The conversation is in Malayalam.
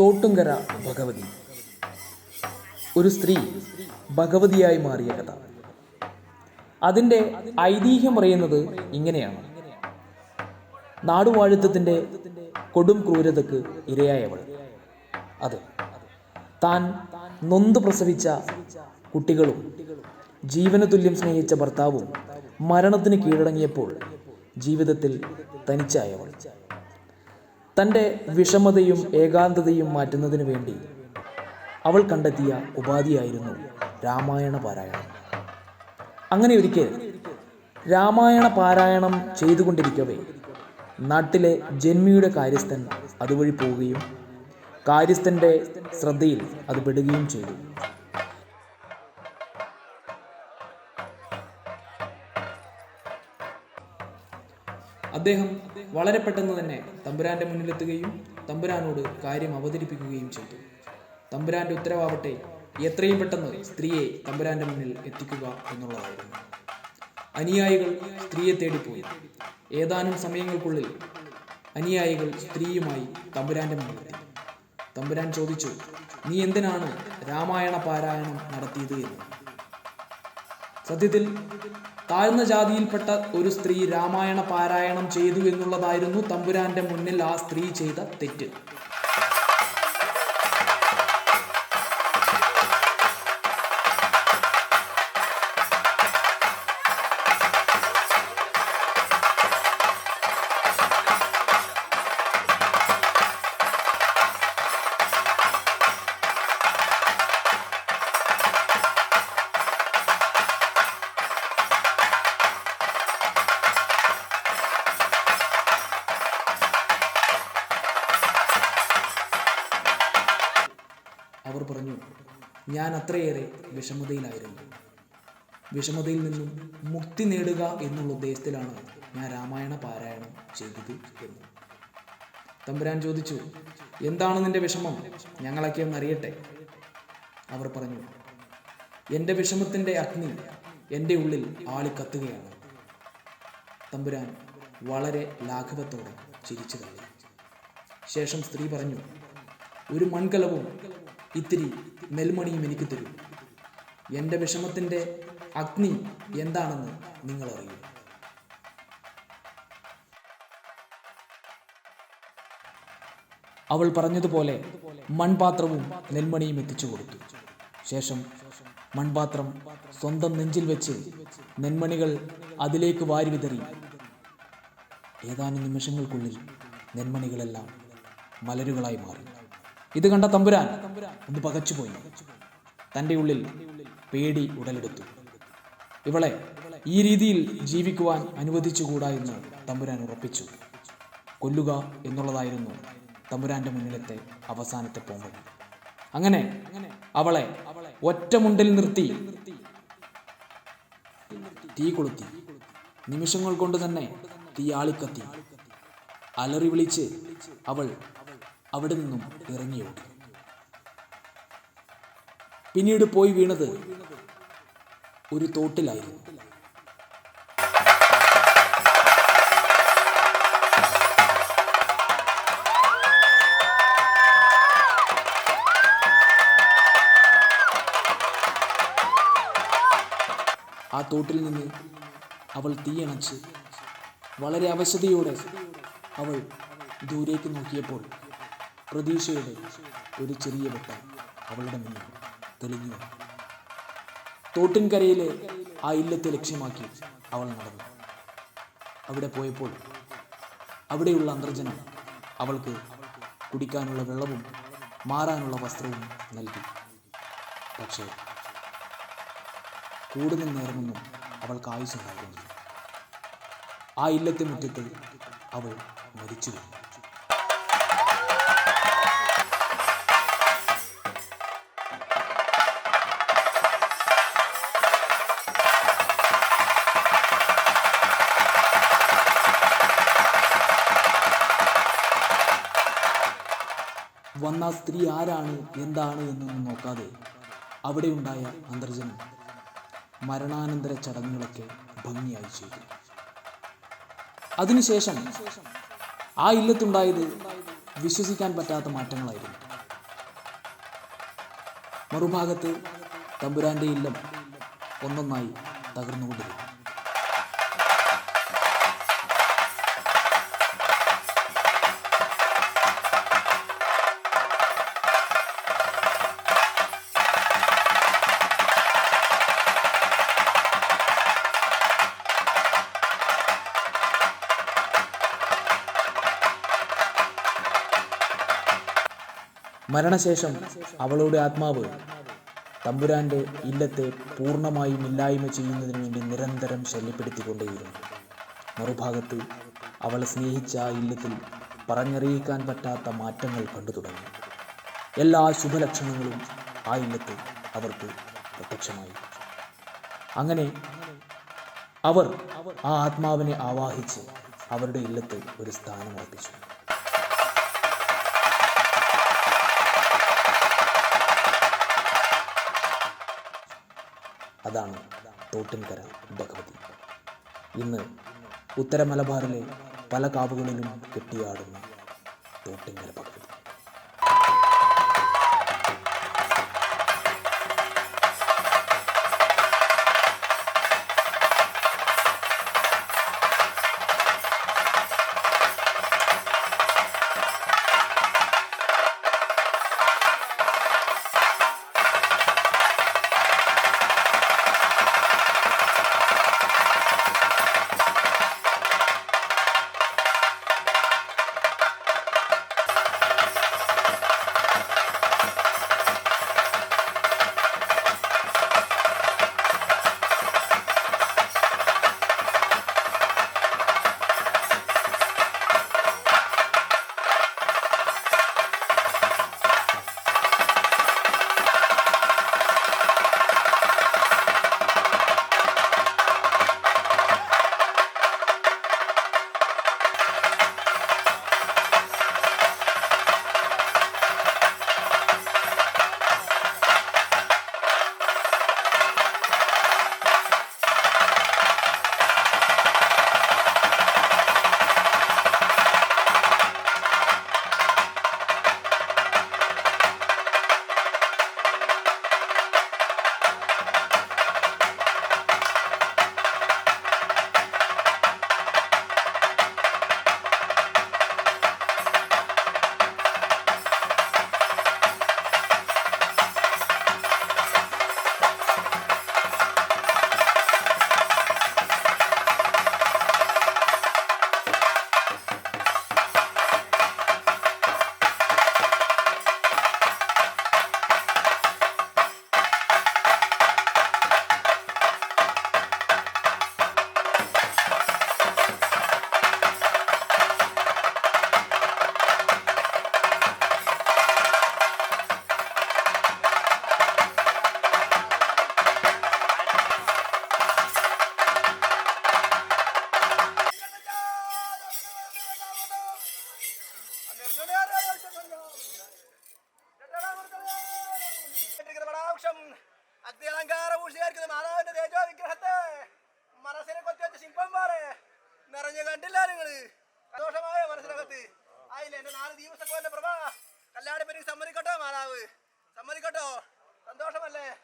തോട്ടുങ്കര ഭഗവതി. ഒരു സ്ത്രീ ഭഗവതിയായി മാറിയ കഥ. അതിന്റെ ഐതിഹ്യം പറയുന്നത് ഇങ്ങനെയാണ്. നാടുവാഴുത്തത്തിന്റെ കൊടും ക്രൂരതയ്ക്ക് ഇരയായവൾ. അത് താൻ നൊന്ത് പ്രസവിച്ച കുട്ടികളും ജീവന തുല്യം സ്നേഹിച്ച ഭർത്താവും മരണത്തിന് കീഴടങ്ങിയപ്പോൾ ജീവിതത്തിൽ തനിച്ചായവൾ. തന്റെ വിഷമതയും ഏകാന്തതയും മാറ്റുന്നതിനു വേണ്ടി അവൾ കണ്ടെത്തിയ ഉപാധിയായിരുന്നു രാമായണ പാരായണം. അങ്ങനെ ഒരിക്കൽ രാമായണ പാരായണം ചെയ്തുകൊണ്ടിരിക്കവേ നാട്ടിലെ ജന്മിയുടെ കാര്യസ്ഥൻ അതുവഴി പോവുകയും കാര്യസ്ഥന്റെ ശ്രദ്ധയിൽ അത് പെടുകയും ചെയ്തു. അദ്ദേഹം വളരെ പെട്ടെന്ന് തന്നെ തമ്പുരാന്റെ മുന്നിലെത്തുകയും തമ്പുരാനോട് കാര്യം അവതരിപ്പിക്കുകയും ചെയ്തു. തമ്പുരാന്റെ ഉത്തരവാവട്ടെ എത്രയും പെട്ടെന്ന് സ്ത്രീയെ തമ്പുരാന്റെ മുന്നിൽ എത്തിക്കുക എന്നുള്ളതായിരുന്നു. അനുയായികൾ സ്ത്രീയെ തേടിപ്പോയി. ഏതാനും സമയങ്ങൾക്കുള്ളിൽ അനുയായികൾ സ്ത്രീയുമായി തമ്പുരാന്റെ മുന്നിലെത്തി തമ്പുരാൻ ചോദിച്ചു നീ എന്തിനാണ് രാമായണ പാരായണം നടത്തിയത് എന്ന്? സത്യത്തിൽ താഴ്ന്ന ജാതിയിൽപ്പെട്ട ഒരു സ്ത്രീ രാമായണ പാരായണം ചെയ്തു എന്നുള്ളതായിരുന്നു തമ്പുരാന്റെ മുന്നിൽ ആ സ്ത്രീ ചെയ്ത തെറ്റ്. അവർ പറഞ്ഞു ഞാൻ അത്രയേറെ വിഷമതയിലായിരുന്നു. വിഷമതയിൽ നിന്നും മുക്തി നേടുക എന്നുള്ള ഉദ്ദേശത്തിലാണ് ഞാൻ രാമായണ പാരായണം ചെയ്തത് എന്ന്. തമ്പുരാൻ ചോദിച്ചു എന്താണ് നിന്റെ വിഷമം? ഞങ്ങളൊക്കെ ഒന്ന് അറിയട്ടെ. അവർ പറഞ്ഞു എന്റെ വിഷമത്തിന്റെ അഗ്നി എന്റെ ഉള്ളിൽ ആളിക്കത്തുകയാണ്. തമ്പുരാൻ വളരെ ലാഘവത്തോടെ ചിരിച്ചു തള്ളി ശേഷം സ്ത്രീ പറഞ്ഞു ഒരു മൺകലവും ഇത്തിരി നെൽമണിയും എനിക്ക് തരൂ. എന്റെ വിഷമത്തിന്റെ അഗ്നി എന്താണെന്ന് നിങ്ങൾ അറിയൂ അവൾ പറഞ്ഞതുപോലെ മൺപാത്രവും നെൽമണിയും എത്തിച്ചു കൊടുത്തു. ശേഷം മൺപാത്രം സ്വന്തം നെഞ്ചിൽ വെച്ച് നെന്മണികൾ അതിലേക്ക് വാരി വിതറി. ഏതാനും നിമിഷങ്ങൾക്കുള്ളിൽ നെന്മണികളെല്ലാം മലരുകളായി മാറി. ഇത് കണ്ട തമ്പുരാൻ ഒന്ന് പകച്ചുപോയി തന്റെ ഉള്ളിൽ പേടി ഉടലെടുത്തു. ഇവളെ ഈ രീതിയിൽ ജീവിക്കുവാൻ അനുവദിച്ചുകൂടാ എന്ന് തമ്പുരാൻ ഉറപ്പിച്ചു. കൊല്ലുക എന്നുള്ളതായിരുന്നു തമ്പുരാന്റെ മുന്നിലത്തെ അവസാനത്തെ പോംവഴി. അങ്ങനെ അവളെ ഒറ്റമുണ്ടിൽ നിർത്തി തീ കൊളുത്തി. നിമിഷങ്ങൾ കൊണ്ട് തന്നെ തീ ആളിക്കത്തി. അലറി വിളിച്ച് അവൾ അവിടെ നിന്നും ഇറങ്ങിയോടി പിന്നീട് പോയി വീണത് ഒരു തോട്ടിലായിരുന്നു. ആ തോട്ടിൽ നിന്ന് അവൾ തീയണച്ച് വളരെ അവശതയോടെ അവൾ ദൂരേക്ക് നോക്കിയപ്പോൾ പ്രതീക്ഷയുടെ ഒരു ചെറിയ വെട്ടം അവളുടെ മുന്നിൽ തെളിഞ്ഞു. തോട്ടിൻകരയിലെ ആ ഇല്ലത്തെ ലക്ഷ്യമാക്കി അവൾ നടന്നു അവിടെ പോയപ്പോൾ അവിടെയുള്ള അന്തർജനം അവൾക്ക് കുടിക്കാനുള്ള വെള്ളവും മാറാനുള്ള വസ്ത്രവും നൽകി പക്ഷേ കൂടുതൽ നേരമൊന്നും അവൾക്ക് ആയുസുണ്ടായിരുന്നില്ല ആ ഇല്ലത്തെ മുറ്റത്ത് അവൾ മരിച്ചു വീണു. വന്ന സ്ത്രീ ആരാണ് എന്താണ് എന്നൊന്നും നോക്കാതെ അവിടെ ഉണ്ടായ അന്തർജനം മരണാനന്തര ചടങ്ങുകളൊക്കെ ഭംഗിയായി ചെയ്തു. അതിനുശേഷം ആ ഇല്ലത്തുണ്ടായത് വിശ്വസിക്കാൻ പറ്റാത്ത മാറ്റങ്ങളായിരുന്നു. മറുഭാഗത്ത് തമ്പുരാന്റെ ഇല്ലം ഒന്നൊന്നായി തകർന്നുകൊണ്ടിരുന്നു. മരണശേഷം അവളുടെ ആത്മാവ് തമ്പുരാന്റെ ഇല്ലത്തെ പൂർണമായും ഇല്ലായ്മ ചെയ്യുന്നതിന് വേണ്ടി നിരന്തരം ശല്യപ്പെടുത്തിക്കൊണ്ടേയിരുന്നു. മറുഭാഗത്ത് അവൾ സ്നേഹിച്ച ആ ഇല്ലത്തിൽ പറഞ്ഞറിയിക്കാൻ പറ്റാത്ത മാറ്റങ്ങൾ കണ്ടു തുടങ്ങി. എല്ലാ ശുഭലക്ഷണങ്ങളും ആ ഇല്ലത്ത് അവർക്ക് പ്രത്യക്ഷമായി. അങ്ങനെ അവർ ആ ആത്മാവിനെ ആവാഹിച്ച് അവരുടെ ഇല്ലത്ത് ഒരു സ്ഥാനം ഉറപ്പിച്ചു അതാണ് തോട്ടിൻകര ഭഗവതി ഇന്ന് ഉത്തരമലബാറിലെ പല കാവുകളിലും കെട്ടിയാടുന്ന തോട്ടിൻകര ഭഗവതി അഗ്നിയലങ്കാരഭൂഷിയായിരിക്കുന്ന മാതാവിന്റെ തേജോ വിഗ്രഹത്തെ മനസ്സിനെ കൊത്തിവെച്ച ശില്പന്മാരെ നിറഞ്ഞു കണ്ടില്ല നിങ്ങൾ. സന്തോഷമായ മനസ്സിനകത്ത്. ആയില്ല എന്റെ നാല് ദിവസത്തെ പ്രഭ. കല്യാണിപ്പനിക്ക് സമ്മതിക്കട്ടോ മാതാവ്? സമ്മതിക്കട്ടോ? സന്തോഷമല്ലേ?